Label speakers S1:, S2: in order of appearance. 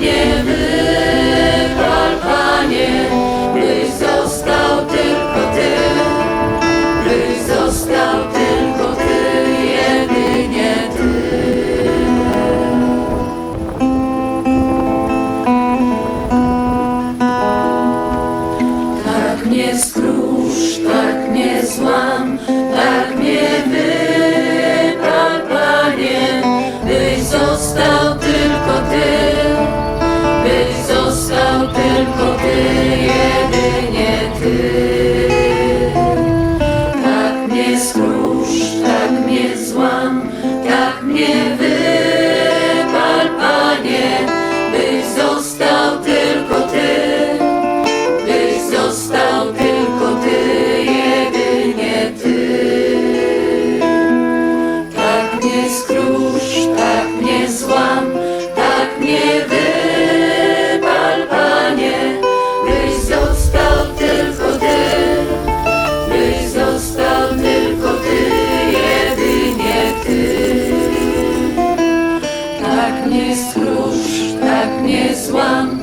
S1: mnie wypal, Panie, byś został tylko Ty, byś został tylko Ty, jedynie Ty. Tak mnie skrusz, tak mnie złam, tak mnie wypal, Panie, byś został Ty, został tylko Mnie skrusz, tak mnie złam,